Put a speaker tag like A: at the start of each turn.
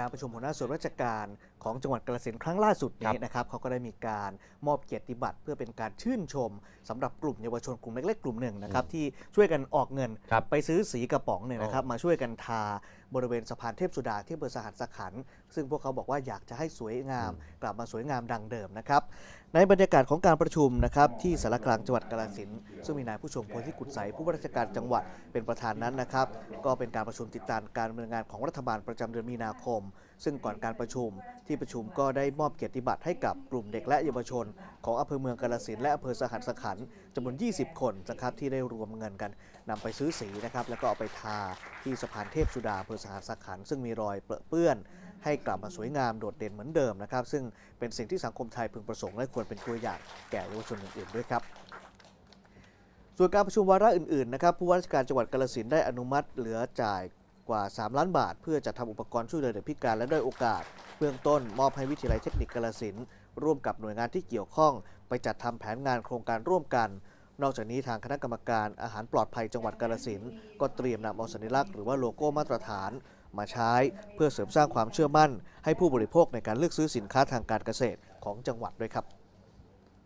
A: การประชุมหัวหน้าส่วนราชการของจังหวัดกาฬสินธุ์ครั้งล่าสุด
B: ครั
A: นี้
B: บ
A: นะครับเขาก็ได้มีการมอบเกียรติบัตรเพื่อเป็นการชื่นชมสำหรับกลุ่มเยาวชนกลุ่มเล็กๆกลุ่มหนึ่งนะครับที่ช่วยกันออกเงิน
B: ครับ
A: ไปซื้อสีกระป๋องเนี่ยนะครับมาช่วยกันทาบริเวณสะพานเทพสุดาที่อำเภอสหัสสขันธ์ซึ่งพวกเขาบอกว่าอยากจะให้สวยงาม กลับมาสวยงามดังเดิมนะครับในบรรยากาศของการประชุมนะครับที่สารกลางจังหวัดกาฬสินธุ์ซึ่งมีนายผู้ชมพลที่กุศัยผู้ว่าราชการจังหวัดเป็นประธานนั้นนะครับ ก็เป็นการประชุมติดตามการดำเนินงานของรัฐบาลประจำเดือนมีนาคม ซึ่งก่อนการประชุมที่ประชุมก็ได้มอบเกียรติบัตรให้กับกลุ่มเด็กและเยาวชน ของอำเภอเมืองกาฬสินและอำเภอสหัสขันจำนวน 20 คนนะครับที่ได้รวมเงินกันนำไปซื้อสีนะครับแล้วก็เอาไปทาที่สะพานเทพสุดาอำเภอสหัสขันซึ่งมีรอยเปื้อนให้กลับมาสวยงามโดดเด่นเหมือนเดิมนะครับ ซึ่งเป็นสิ่งที่สังคมไทยพึงประสงค์และควรเป็นตัวอย่างแก่เยาวชนอื่นๆด้วยครับส่วนการประชุมวาระอื่นๆนะครับผู้ว่าราชการจังหวัดกาฬสินได้อนุมัติเหลือจ่ายกว่า 3 ล้านบาท เพื่อจัดทำอุปกรณ์ช่วยเหลือเด็กพิการและด้อยโอกาส เบื้องต้นมอบให้วิทยาลัยเทคนิคกาฬสิน ร่วมกับหน่วยงานที่เกี่ยวข้อง ไปจัดทำแผนงานโครงการร่วมกัน นอกจากนี้ทางคณะกรรมการอาหารปลอดภัยจังหวัดกาลสินก็เตรียมนำเอาสัญลักษณ์หรือว่าโลโก้มาตรฐานมาใช้เพื่อเสริมสร้างความเชื่อมั่น ให้ผู้บริโภคในการเลือกซื้อสินค้าทางการเกษตรของจังหวัดด้วยครับ